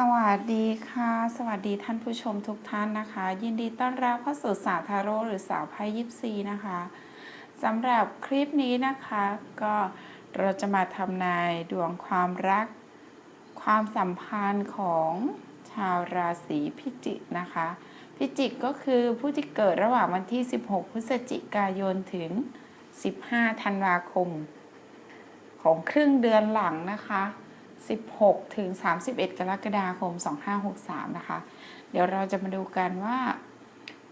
สวัสดีค่ะ สวัสดีท่านผู้ชมทุกท่านนะคะ ยินดีต้อนรับเข้าสู่สาวทาโร่หรือสาวไพ่ยิปซีนะคะสำหรับคลิปนี้นะคะ ก็เราจะมาทำนายดวงความรัก ความสัมพันธ์ของชาวราศีพิจิกนะคะ พิจิกก็คือผู้ที่เกิดระหว่างวันที่ 16 พฤศจิกายนถึง 15 ธันวาคม ของครึ่งเดือนหลังนะคะ 16 ถึง 31 กรกฎาคม 2563 นะคะ เดี๋ยวเราจะมาดูกันว่า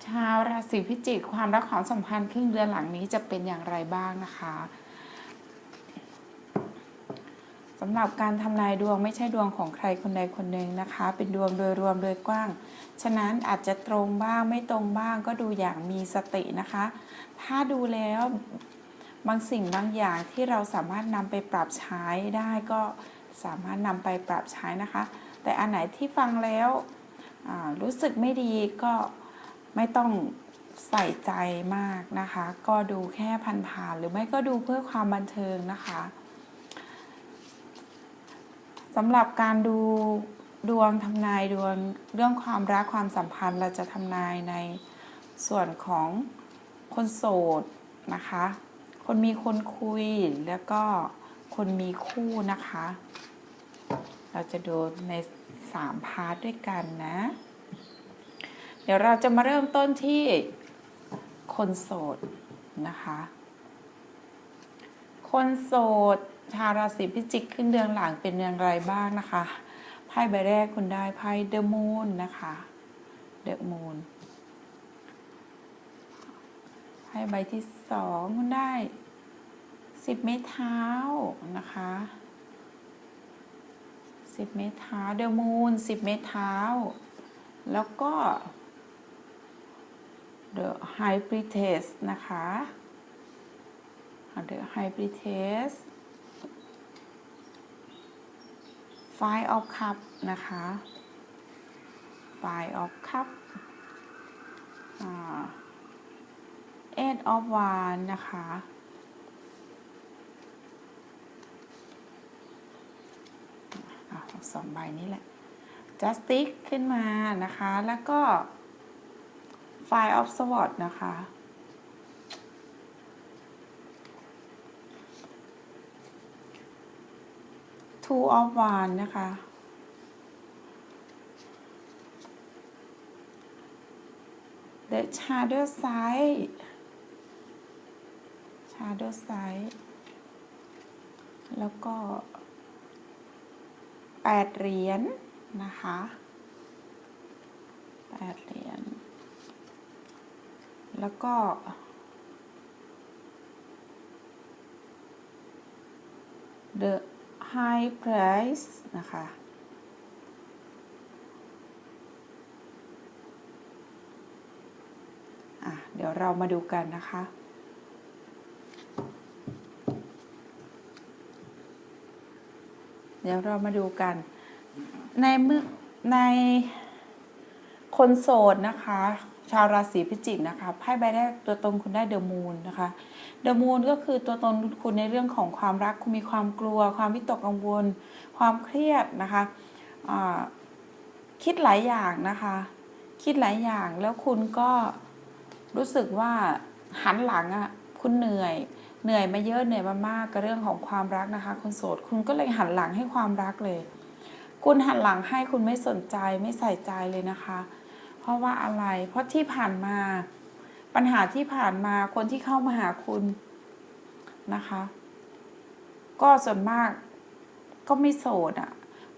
ชาวราศีพิจิกความรักความสัมพันธ์ครึ่งเดือนหลังนี้จะเป็นอย่างไรบ้างนะคะสำหรับการทำนายดวงไม่ใช่ดวงของใครคนใดคนหนึ่งนะคะ เป็นดวงโดยรวมโดยกว้าง ฉะนั้นอาจจะตรงบ้างไม่ตรงบ้างก็ดูอย่างมีสตินะคะ ถ้าดูแล้วบางสิ่งบางอย่างที่เราสามารถนำไปปรับใช้ได้ก็ สามารถนำไปปรับใช้นะคะ แต่อันไหนที่ฟังแล้วรู้สึกไม่ดีก็ไม่ต้องใส่ใจมากนะคะ ก็ดูแค่ผ่านๆหรือไม่ก็ดูเพื่อความบันเทิงนะคะสำหรับการดูดวงทำนายดวงเรื่องความรักความสัมพันธ์เราจะทำนายในส่วนของคนโสดนะคะ คนมีคนคุยแล้วก็ คนมีคู่นะคะ เราจะดูในสามพาร์ทด้วยกันนะ เดี๋ยวเราจะมาเริ่มต้นที่คนโสดนะคะ คนโสดชาวราศีพิจิกขึ้นเดือนหลังเป็นอย่างไรบ้างนะคะ ไพ่ใบแรกคุณได้ไพ่เดอะมูนนะคะเดอะมูนไพ่ใบที่สองคุณได้ สิบไม้เท้านะคะสิบไม้เท้าเดอะมูนสิบไม้เท้า แล้วก็ The Hybridess นะคะ The Hybridess Five of Cup นะคะ Five of Cup อ่า Eight of Wands นะคะอะเอา สองใบนี้แหละ Justice ขึ้นมานะคะ แล้วก็ Five of Swords นะคะ Two of Wands นะคะ The Shadow Side Shadow Side แล้วก็ แปดเหรียญนะคะแปดเหรียญ แล้วก็ The High Price นะคะอะเดี๋ยวเรามาดูกันนะคะ เดี๋ยวเรามาดูกัน ในเมื่อในคนโสดนะคะ ชาวราศีพิจิกนะคะไพ่ใบแรกตัวตนคุณได้เดอะมูนนะคะเดอะมูนก็คือตัวตนคุณในเรื่องของความรักคุณมีความกลัว ความวิตกกังวล ความเครียดนะคะคิดหลายอย่างนะคะ คิดหลายอย่างแล้วคุณก็รู้สึกว่าหันหลังอะ่ะคุณเหนื่อย เหนื่อยมาเยอะเหนื่อยมามากกับเรื่องของความรักนะคะ คนโสดคุณก็เลยหันหลังให้ความรักเลย คุณหันหลังให้คุณไม่สนใจไม่ใส่ใจเลยนะคะ เพราะว่าอะไรเพราะที่ผ่านมา ปัญหาที่ผ่านมาคนที่เข้ามาหาคุณนะคะ ก็ส่วนมากก็ไม่โสดอะ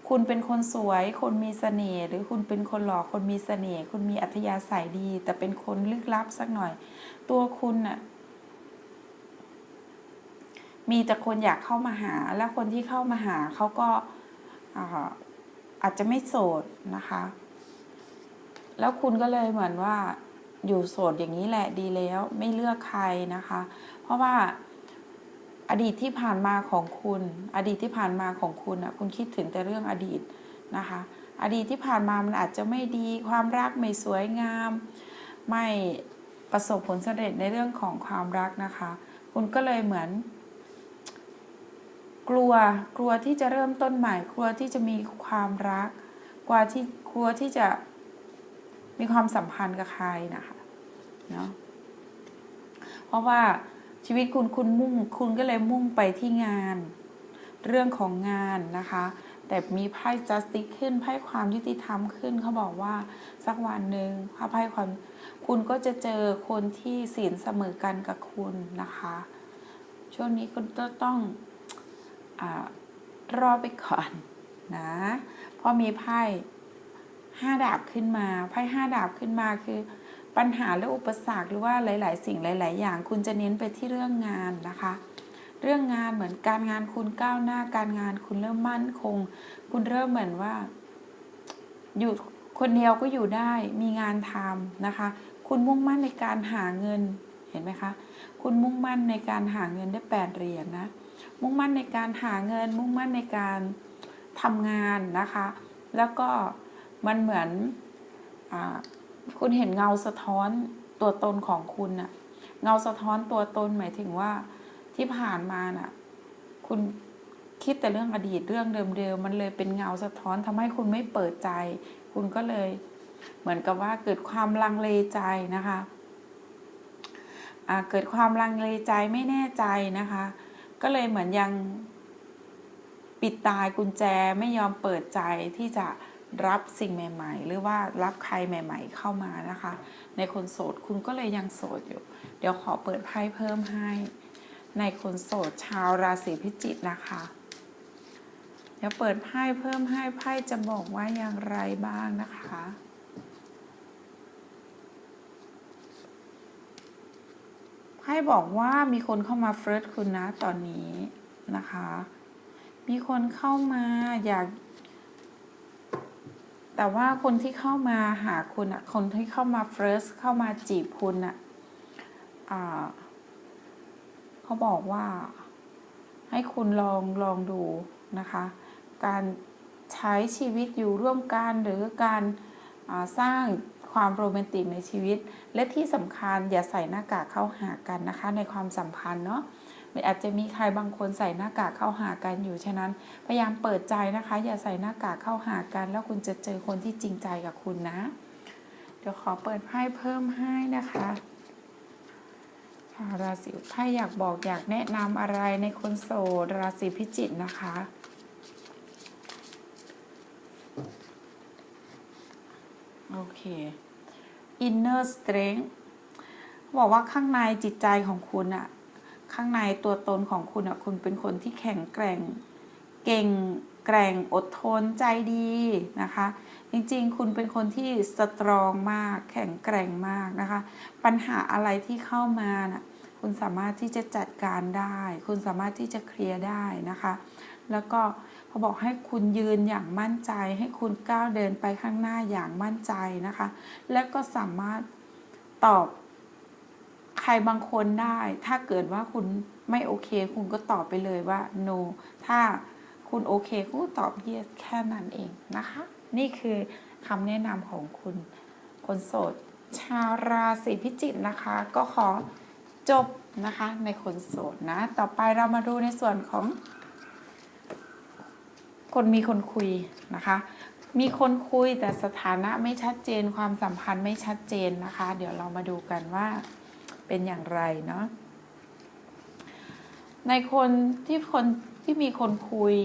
คุณเป็นคนสวย คนมีเสน่ห์ หรือคุณเป็นคนหล่อ คนมีเสน่ห์ คุณมีอัธยาศัยดี แต่เป็นคนลึกลับสักหน่อย ตัวคุณน่ะ มีแต่คนอยากเข้ามาหา แล้วคนที่เข้ามาหาเขาก็อาอาจจะไม่โสดนะคะ แล้วคุณก็เลยเหมือนว่าอยู่โสดอย่างนี้แหละดีแล้ว ไม่เลือกใครนะคะ เพราะว่าอดีตที่ผ่านมาของคุณ อดีตที่ผ่านมาของคุณอะคุณคิดถึงแต่เรื่องอดีตนะคะ อดีตที่ผ่านมามันอาจจะไม่ดีความรักไม่สวยงาม ไม่ประสบผลสำเร็จในเรื่องของความรักนะคะ คุณก็เลยเหมือน กลัวกลัวที่จะเริ่มต้นใหม่ กลัวที่จะมีความรักกว่าที่กลัวที่จะมีความสัมพันธ์กับใครนะคะเนาะเพราะว่าชีวิตคุณคุณมุ่งคุณก็เลยมุ่งไปที่งาน เรื่องของงานนะคะ แต่มีไพ่ justice ขึ้นไพ่ความยุติธรรมขึ้นเขาบอกว่าสักวันหนึ่งพระไพ่ความคุณก็จะเจอคนที่ศีลเสมอกันกับคุณนะคะ ช่วงนี้คุณก็ต้อง รอไปก่อนนะพราะมีไพ่ห้าดาบขึ้นมาไพ่ห้าดาบขึ้นมาคือปัญหาและอุปสรรคหรือว่าหลาย ๆ สิ่งหลาย ๆ อย่าง คุณจะเน้นไปที่เรื่องงานนะคะ เรื่องงานเหมือนการงานคุณก้าวหน้าการงานคุณเริ่มมั่นคง คุณเริ่มเหมือนว่า อยู่คนเดียวก็อยู่ได้มีงานทำนะคะ คุณมุ่งมั่นในการหาเงินเห็นไหมคะ คุณมุ่งมั่นในการหาเงินได้แปดเหรียญนนะ มุ่งมั่นในการหาเงิน มุ่งมั่นในการทำงานนะคะ แล้วก็มันเหมือนอคุณเห็นเงาสะท้อนตัวตนของคุณน่ะ เงาสะท้อนตัวตนหมายถึงว่าที่ผ่านมาน่ะ คุณคิดแต่เรื่องอดีตเรื่องเดิมๆมันเลยเป็นเงาสะท้อนทำให้คุณไม่เปิดใจ คุณก็เลยเหมือนกับว่าเกิดความลังเลใจนะคะ เกิดความลังเลใจไม่แน่ใจนะคะ ก็เลยเหมือนยังปิดตายกุญแจไม่ยอมเปิดใจที่จะรับสิ่งใหม่ ๆ หรือว่ารับใครใหม่ ๆ เข้ามานะคะ ในคนโสดคุณก็เลยยังโสดอยู่ เดี๋ยวขอเปิดไพ่เพิ่มให้ ในคนโสดชาวราศีพิจิกนะคะ เดี๋ยวเปิดไพ่เพิ่มให้ไพ่จะบอกว่าอย่างไรบ้างนะคะ ไพ่บอกว่ามีคนเข้ามาเฟร์สคุณนะตอนนี้นะคะ มีคนเข้ามาอยาก แต่ว่าคนที่เข้ามาหาคุณอะคนที่เข้ามาเฟร์สเข้ามาจีบคุณอะอ่าเขาบอกว่า ให้คุณลองลองดูนะคะ การใช้ชีวิตอยู่ร่วมกันหรือการสร้าง ความโรแมนติกในชีวิต และที่สำคัญอย่าใส่หน้ากากเข้าหากันนะคะ ในความสัมพันธ์เนาะอาจจะมีใครบางคนใส่หน้ากากเข้าหากันอยู่ฉะนั้น พยายามเปิดใจนะคะ อย่าใส่หน้ากากเข้าหากัน แล้วคุณจะเจอคนที่จริงใจกับคุณนะ เดี๋ยวขอเปิดไพ่เพิ่มให้นะคะราศีไพ่อยากบอกอยากแนะนำอะไรในคนโสดราศีพิจิกนะคะ โอเค inner strength บอกว่าข้างในจิตใจของคุณอะข้างในตัวตนของคุณอะคุณเป็นคนที่แข็งแกร่ง เก่งแกร่งอดทนใจดีนะคะ จริงๆ คุณเป็นคนที่สตรองมาก แข็งแกร่งมากนะคะ ปัญหาอะไรที่เข้ามานะ่ะคุณสามารถที่จะจัดการได้ คุณสามารถที่จะเคลียร์ได้นะคะ แล้วก็เขาบอกให้คุณยืนอย่างมั่นใจ ให้คุณก้าวเดินไปข้างหน้าอย่างมั่นใจนะคะ และก็สามารถตอบใครบางคนได้ ถ้าเกิดว่าคุณไม่โอเค คุณก็ตอบไปเลยว่า no ถ้าคุณโอเคคุณตอบ yes แค่นั้นเองนะคะ นี่คือคำแนะนำของคุณคนโสด ชาวราศีพิจิกนะคะ ก็ขอจบนะคะในคนโสดนะ ต่อไปเรามาดูในส่วนของ คนมีคนคุยนะคะ มีคนคุยแต่สถานะไม่ชัดเจน ความสัมพันธ์ไม่ชัดเจนนะคะ เดี๋ยวเรามาดูกันว่าเป็นอย่างไรเนาะในคนที่คนที่มีคนคุย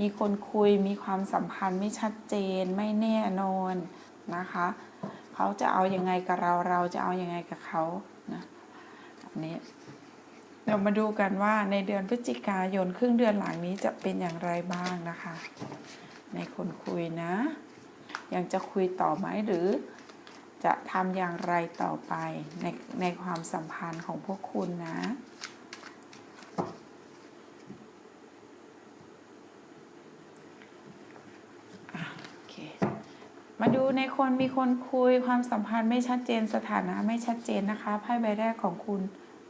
มีคนคุยมีความสัมพันธ์ไม่ชัดเจนไม่แน่นอนนะคะเขาจะเอาอยัางไงกับเราเราจะเอาอยัางไงกับเขานะแบบนี้ เรามาดูกันว่าในเดือนพฤศจิกายนครึ่งเดือนหลังนี้จะเป็นอย่างไรบ้างนะคะ ในคนคุยนะ ยังจะคุยต่อไหมหรือจะทำอย่างไรต่อไปในในความสัมพันธ์ของพวกคุณนะมาดูในคนมีคนคุยความสัมพันธ์ไม่ชัดเจนสถานะไม่ชัดเจนนะคะไพ่ใบแรกของคุณ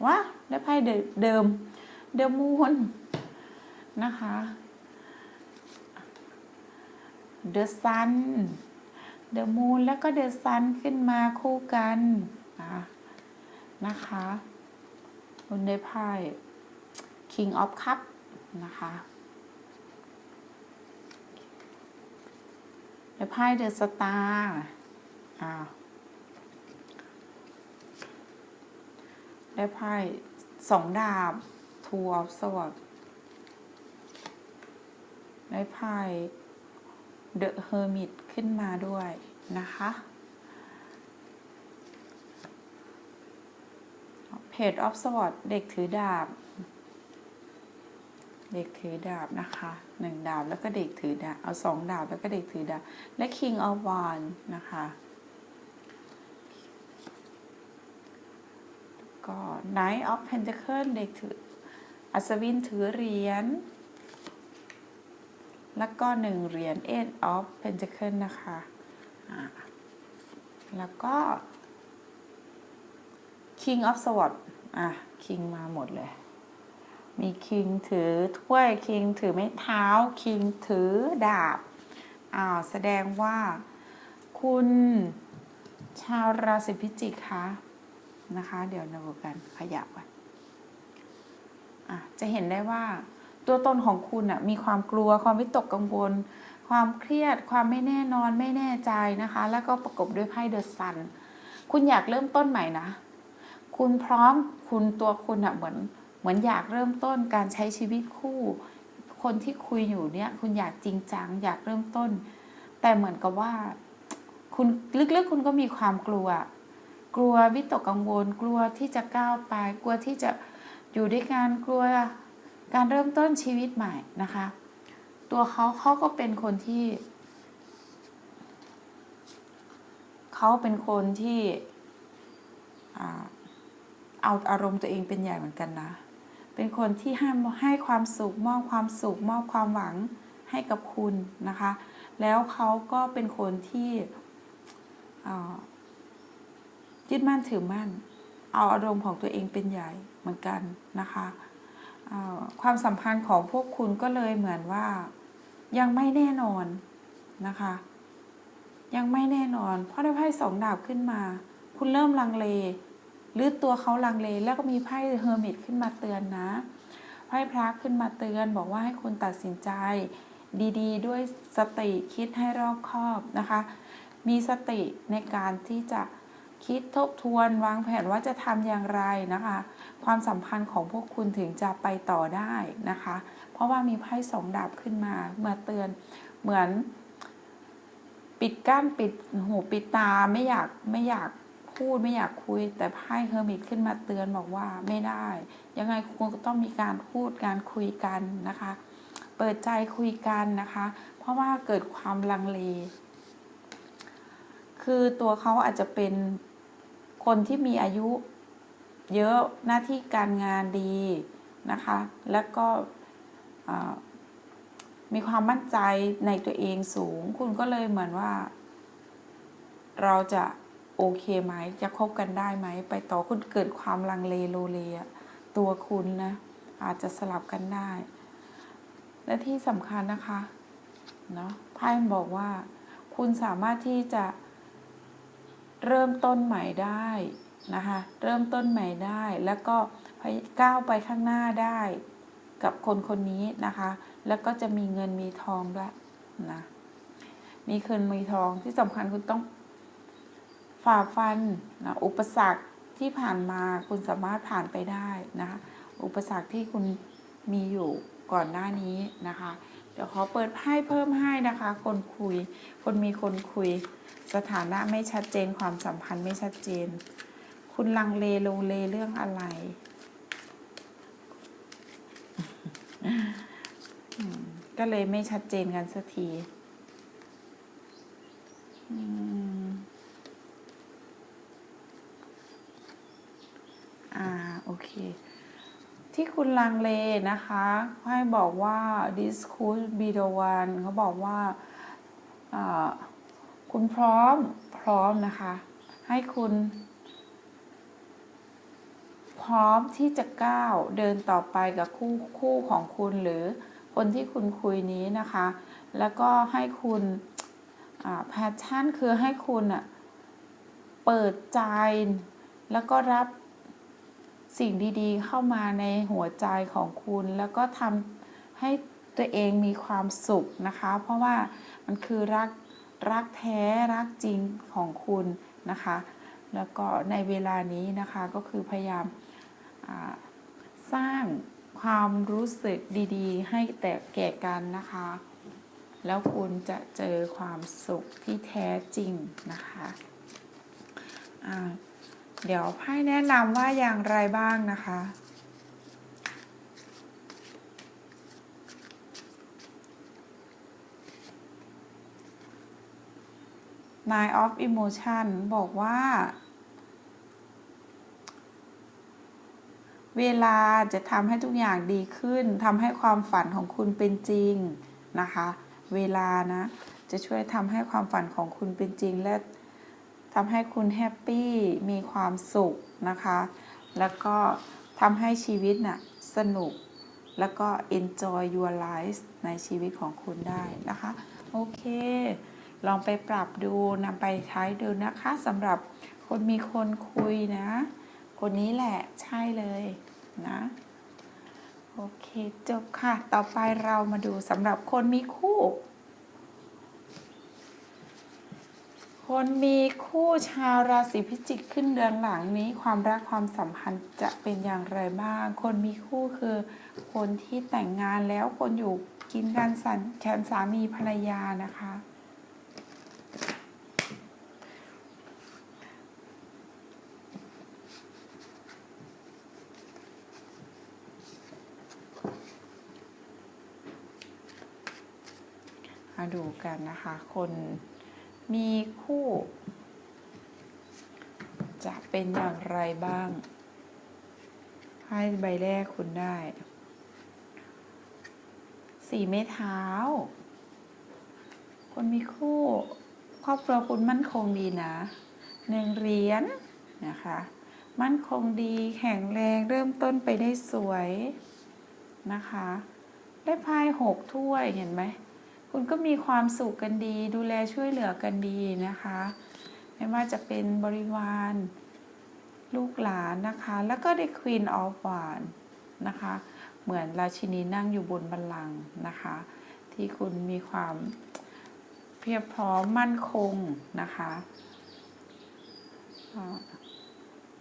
ว้าได้ไพ่เดิมเดิมมูนนะคะ The Sun เดอะมูนแล้วก็เดอะซันขึ้นมาคู่กันนะคะบนได้ไพ่ King of Cup นะคะได้ไพ่เดอะสตาร์อ้า ได้ไพ่สองดาบทูออฟสวอตได้ไพ่เดอะเฮอร์มิตขึ้นมาด้วยนะคะเพจออฟสวอตเด็กถือดาบ เด็กถือดาบนะคะหนึ่งดาบแล้วก็เด็กถือดาบ เอาสองดาบแล้วก็เด็กถือดาบ และ King of Wands นะคะ็ Knight of Pentacle เด็กถือ อัศวินถือเหรียญ แล้วก็หนึ่งเหรียญ Eight of Pentacle นะคะแล้วก็ King of Swords อะ King มาหมดเลย มีคิงถือถ้วยคิงถือไม้เท้าคิงถือดาบอ้าวแสดงว่าคุณชาวราศีพิจิกคะ นะคะ เดี๋ยวเราดูกันขยับกันอะจะเห็นได้ว่าตัวตนของคุณอะมีความกลัวความวิตกกังวล ความเครียด ความไม่แน่นอนไม่แน่ใจนะคะ แล้วก็ประกบด้วยไพ่เดอะซันคุณอยากเริ่มต้นใหม่นะ คุณพร้อมคุณตัวคุณอะเหมือนเหมือนอยากเริ่มต้นการใช้ชีวิตคู่ คนที่คุยอยู่เนี่ย คุณอยากจริงจังอยากเริ่มต้น แต่เหมือนกับว่า คุณลึกๆคุณก็มีความกลัว กลัววิตกกังวล กลัวที่จะก้าวไป กลัวที่จะอยู่ด้วยกันกลัวการเริ่มต้นชีวิตใหม่นะคะ ตัวเขาเขาก็เป็นคนที่เขาเป็นคนที่เอาอารมณ์ตัวเองเป็นใหญ่เหมือนกันนะ เป็นคนที่ให้ให้ความสุขมอบความสุขมอบความหวังให้กับคุณนะคะ แล้วเขาก็เป็นคนที่อ่า ยึดมั่นถือมั่น เอาอารมณ์ของตัวเองเป็นใหญ่เหมือนกันนะคะความสัมพันธ์ของพวกคุณก็เลยเหมือนว่ายังไม่แน่นอนนะคะ ยังไม่แน่นอน เพราะได้ไพ่สองดาบขึ้นมา คุณเริ่มลังเล หรือตัวเขาลังเล แล้วก็มีไพ่เฮอร์มิตขึ้นมาเตือนนะไพ่พระขึ้นมาเตือน บอกว่าให้คุณตัดสินใจ ดีๆด้วยสติคิดให้รอบคอบนะคะ มีสติในการที่จะ คิดทบทวนวางแผนว่าจะทำอย่างไรนะคะ ความสัมพันธ์ของพวกคุณถึงจะไปต่อได้นะคะ เพราะว่ามีไพ่สองดาบขึ้นมามาเตือนเหมือน ปิดกั้นปิดหูปิดตาไม่อยากไม่อยากพูดไม่อยากคุย แต่ไพ่เฮอร์มิตขึ้นมาเตือนบอกว่าไม่ได้ ยังไงคุณก็ต้องมีการพูดการคุยกันนะคะ เปิดใจคุยกันนะคะ เพราะว่าเกิดความลังเลคือตัวเขาอาจจะเป็น คนที่มีอายุเยอะหน้าที่การงานดีนะคะ แล้วก็มีความมั่นใจในตัวเองสูง คุณก็เลยเหมือนว่า เราจะโอเคไหมจะคบกันได้ไหม ไปต่อคุณเกิดความลังเลโลเลตัวคุณนะ อาจจะสลับกันได้ และที่สำคัญนะคะเนาะไพ่บอกว่า คุณสามารถที่จะ เริ่มต้นใหม่ได้นะคะเริ่มต้นใหม่ได้แล้วก็ก้าวไปข้างหน้าได้กับคนคนนี้นะคะ แล้วก็จะมีเงินมีทองด้วยนะมีเงินมีทองที่สำคัญคุณต้องฝ่าฟันนะอุปสรรคที่ผ่านมาคุณสามารถผ่านไปได้นะคะอุปสรรคที่คุณมีอยู่ก่อนหน้านี้นะคะ เดี๋ยวขอเปิดไพ่เพิ่มให้นะคะ คนคุย คนมีคนคุย สถานะไม่ชัดเจนความสัมพันธ์ไม่ชัดเจน คุณลังเลโลเลเรื่องอะไร ก็เลยไม่ชัดเจนกันสักทีอ่า โอเค ที่คุณลังเลนะคะให้บอกว่า this could be the one เขาบอกว่าคุณพร้อมพร้อมนะคะ ให้คุณ พร้อมที่จะก้าวเดินต่อไปกับคู่คู่ของคุณหรือคนที่คุณคุยนี้นะคะ แล้วก็ให้คุณแพชชั่นคือให้คุณอะเปิดใจแล้วก็รับ สิ่งดีๆ เข้ามาในหัวใจของคุณ แล้วก็ทำให้ตัวเองมีความสุขนะคะ เพราะว่ามันคือรักรักแท้รักจริงของคุณนะคะ แล้วก็ในเวลานี้นะคะก็คือพยายามาสร้างความรู้สึกดีๆ ให้แต่แก่กันนะคะ แล้วคุณจะเจอความสุขที่แท้จริงนะคะ เดี๋ยวไพ่แนะนำว่าอย่างไรบ้างนะคะ Nine of Emotion บอกว่า เวลาจะทำให้ทุกอย่างดีขึ้นทำให้ความฝันของคุณเป็นจริงนะคะ เวลานะ จะช่วยทำให้ความฝันของคุณเป็นจริงและ ทำให้คุณแฮปปี้มีความสุขนะคะ แล้วก็ทำให้ชีวิตน่ะสนุก แล้วก็ enjoy your life ในชีวิตของคุณได้นะคะ โอเค ลองไปปรับดูนำไปใช้ดูนะคะสำหรับคนมีคนคุยนะ คนนี้แหละใช่เลยนะ โอเค จบค่ะ ต่อไปเรามาดูสำหรับคนมีคู่ คนมีคู่ชาวราศีพิจิกขึ้นเดือนหลังนี้ ความรักความสัมพันธ์จะเป็นอย่างไรบ้าง คนมีคู่คือ คนที่แต่งงานแล้วคนอยู่กินกันสันแขนสามีภรรยานะคะ มาดูกันนะคะ คน มีคู่ จะเป็นอย่างไรบ้าง ให้ใบแรกคุณได้ สี่ไม้เท้า คนมีคู่ ครอบครัวคุณมั่นคงดีนะหนึ่งเหรียญนะคะ มั่นคงดีแข็งแรงเริ่มต้นไปได้สวยนะคะ ได้ไพ่หกถ้วยเห็นไหม คุณก็มีความสุขกันดี ดูแลช่วยเหลือกันดีนะคะ ไม่ว่าจะเป็นบริวาร ลูกหลานนะคะ แล้วก็ได้ Queen of w a n d นะคะ เหมือนราชินีนั่งอยู่บนบัลลังก์นะคะ ที่คุณมีความเพียบพร้อมมั่นคงนะคะ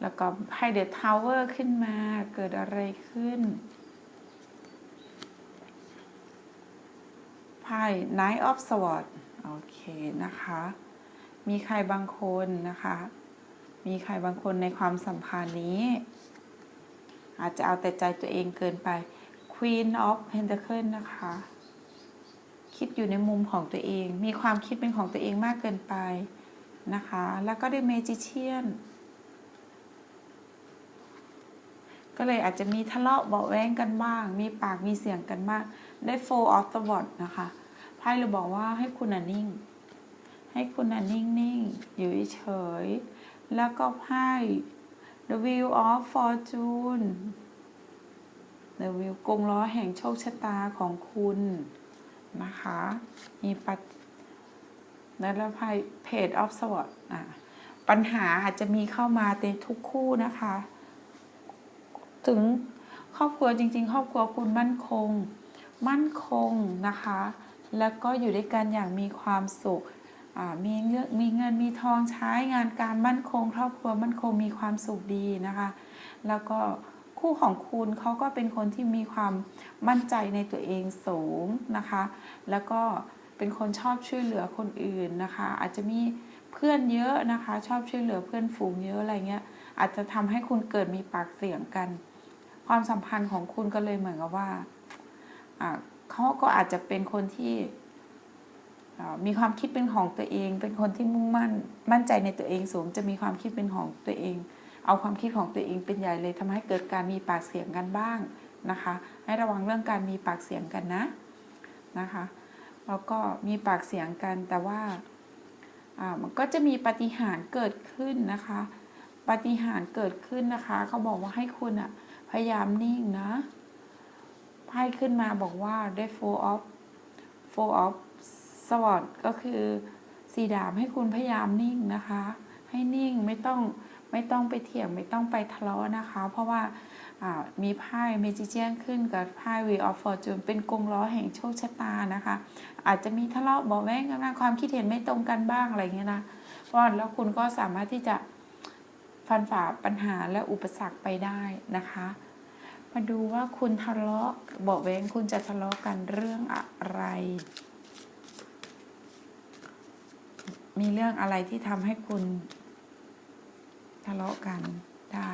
แล้วก็ไพ่เดอะทาวเวอร์ขึ้นมาเกิดอะไรขึ้น ไพ่ Knight of Swords โอเคนะคะ มีใครบางคนนะคะ มีใครบางคนในความสัมพันธ์นี้ อาจจะเอาแต่ใจตัวเองเกินไป Queen of Pentacles นะคะ คิดอยู่ในมุมของตัวเอง มีความคิดเป็นของตัวเองมากเกินไปนะคะ แล้วก็ได้ Magician ก็เลยอาจจะมีทะเลาะเบาะแว้งกันบ้าง มีปากมีเสียงกันบ้าง ได้ Four of the w a r d นะคะไพ่เราบอกว่าให้คุณน่ะนิ่ง ให้คุณน่ะนิ่งๆอยู่เฉย แล้วก็ไพ่ The Wheel of Fortune The Wheel กงล้อแห่งโชคชะตาของคุณนะคะ มีปัจแล้วไพ่ Page of Swords อะปัญหาอาจจะมีเข้ามาในทุกคู่นะคะ ถึงครอบครัวจริง ๆ ครอบครัวคุณมั่นคง มั่นคงนะคะ แล้วก็อยู่ด้วยกันอย่างมีความสุขมีเงินมีเงินมีทองใช้งานการมั่นคง ครอบครัวมั่นคงมีความสุขดีนะคะ แล้วก็คู่ของคุณเขาก็เป็นคนที่มีความมั่นใจในตัวเองสูงนะคะ แล้วก็เป็นคนชอบช่วยเหลือคนอื่นนะคะ อาจจะมีเพื่อนเยอะนะคะ ชอบช่วยเหลือเพื่อนฝูงเยอะอะไรเงี้ยอาจจะทำให้คุณเกิดมีปากเสียงกัน ความสัมพันธ์ของคุณก็เลยเหมือนกับว่าอ่า เขาก็อาจจะเป็นคนที่มีความคิดเป็นของตัวเอง เป็นคนที่มุ่งมั่นมั่นใจในตัวเองสูง จะมีความคิดเป็นของตัวเอง เอาความคิดของตัวเองเป็นใหญ่เลยทำให้เกิดการมีปากเสียงกันบ้างนะคะ ให้ระวังเรื่องการมีปากเสียงกันนะนะคะแล้วก็มีปากเสียงกันแต่ว่ามันก็จะมีปฏิหารเกิดขึ้นนะคะ ปฏิหารเกิดขึ้นนะคะ เขาบอกว่าให้คุณอะพยายามนิ่งนะ ไพ่ขึ้นมาบอกว่าได้ four of four of sword ก็คือสีดาบให้คุณพยายามนิ่งนะคะ ให้นิ่งไม่ต้องไม่ต้องไปเถียงไม่ต้องไปทะเลาะนะคะ เพราะว่ามีไพ่เมจิเจียนขึ้นกับไพ่ Wheel of Fortune เป็นกงล้อแห่งโชคชะตานะคะ อาจจะมีทะเลาะเบาะแว้งกันบ้างความคิดเห็นไม่ตรงกันบ้างอะไรเงี้ยนะเพราะแล้วคุณก็สามารถที่จะฟันฝ่าปัญหาและอุปสรรคไปได้นะคะ มาดูว่าคุณทะเลาะเบาะแว้งคุณจะทะเลาะกันเรื่องอะไร มีเรื่องอะไรที่ทำให้คุณทะเลาะกันได้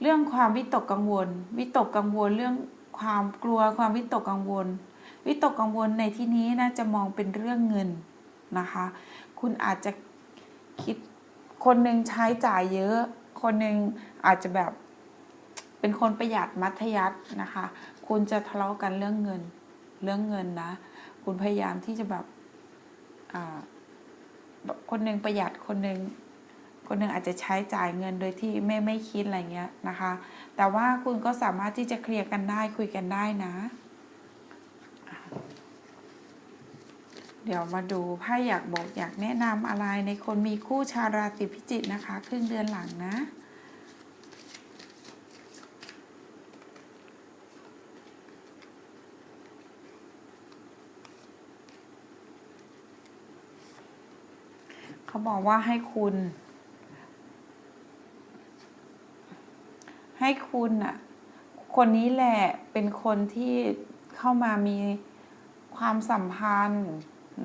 เรื่องความวิตกกังวล วิตกกังวลเรื่องความกลัวความวิตกกังวล วิตกกังวลในที่นี้นะจะมองเป็นเรื่องเงินนะคะ คุณอาจจะคิดคนหนึ่งใช้จ่ายเยอะ คนหนึ่งอาจจะแบบเป็นคนประหยัดมัธยัสถ์นะคะ คุณจะทะเลาะกันเรื่องเงิน เรื่องเงินนะ คุณพยายามที่จะแบบอ่าแบบคนหนึ่งประหยัดคนหนึ่งคนหนึ่งอาจจะใช้จ่ายเงินโดยที่ไม่ไม่คิดอะไรเงี้ยนะคะ แต่ว่าคุณก็สามารถที่จะเคลียร์กันได้คุยกันได้นะ เดี๋ยวมาดูไพ่อยากบอกอยากแนะนำอะไรในคนมีคู่ชาวราศีพิจิกนะคะ ครึ่งเดือนหลังนะเขาบอกว่าให้คุณ ให้คุณอะคนนี้แหละเป็นคนที่เข้ามามีความสัมพันธ์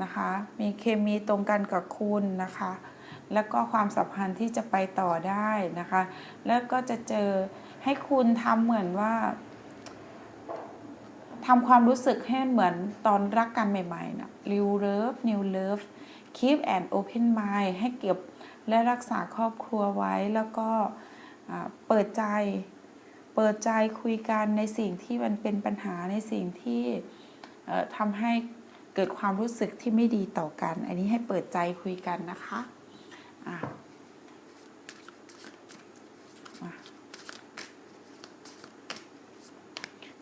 นะคะ มีเคมีตรงกันกับคุณนะคะ แล้วก็ความสัมพันธ์ที่จะไปต่อได้นะคะ แล้วก็จะเจอให้คุณทำเหมือนว่าทำความรู้สึกให้เหมือนตอนรักกันใหม่ๆนะ new love new love keep an open mind ให้เก็บและรักษาครอบครัวไว้แล้วก็เปิดใจเปิดใจคุยกันในสิ่งที่มันเป็นปัญหาในสิ่งที่ทำให้ เกิดความรู้สึกที่ไม่ดีต่อกัน อันนี้ให้เปิดใจคุยกันนะคะอะ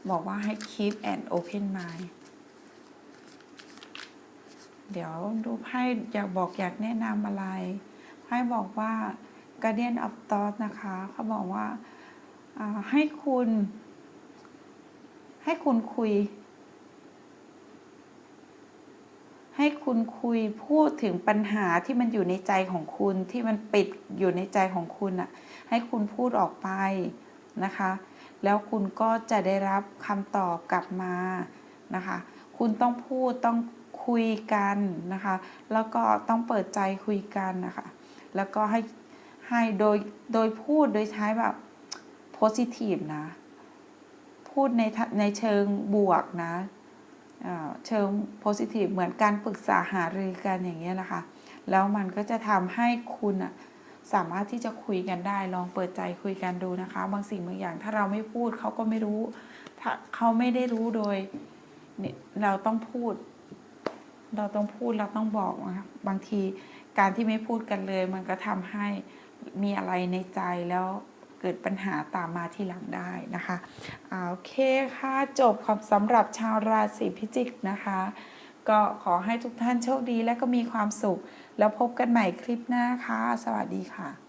บอกว่าให้ keep an open mind เดี๋ยวดูไพ่อยากบอกอยากแนะนำอะไรไพ่บอกว่า Guardian of Thought นะคะ เขาบอกว่าอ่าให้คุณ ให้คุณคุย ให้คุณคุยพูดถึงปัญหาที่มันอยู่ในใจของคุณที่มันปิดอยู่ในใจของคุณอะให้คุณพูดออกไปนะคะ แล้วคุณก็จะได้รับคำตอบกลับมานะคะ คุณต้องพูดต้องคุยกันนะคะ แล้วก็ต้องเปิดใจคุยกันนะคะ แล้วก็ให้ให้โดยโดยพูดโดยใช้แบบ positive นะ พูดในในเชิงบวกนะ เชิง positive เหมือนการปรึกษาหารือกันอย่างเงี้ยนะคะ แล้วมันก็จะทำให้คุณอะสามารถที่จะคุยกันได้ลองเปิดใจคุยกันดูนะคะ บางสิ่งบางอย่างถ้าเราไม่พูดเขาก็ไม่รู้ถ้าเขาไม่ได้รู้โดยเนี่ยเราต้องพูด เราต้องพูดเราต้องบอกนะคะบางทีการที่ไม่พูดกันเลย มันก็ทำให้มีอะไรในใจแล้ว เกิดปัญหาตามมาทีหลังได้นะคะโอเคค่ะ จบความสำหรับชาวราศีพิจิกนะคะ ก็ขอให้ทุกท่านโชคดีและก็มีความสุข แล้วพบกันใหม่คลิปหน้าค่ะ สวัสดีค่ะ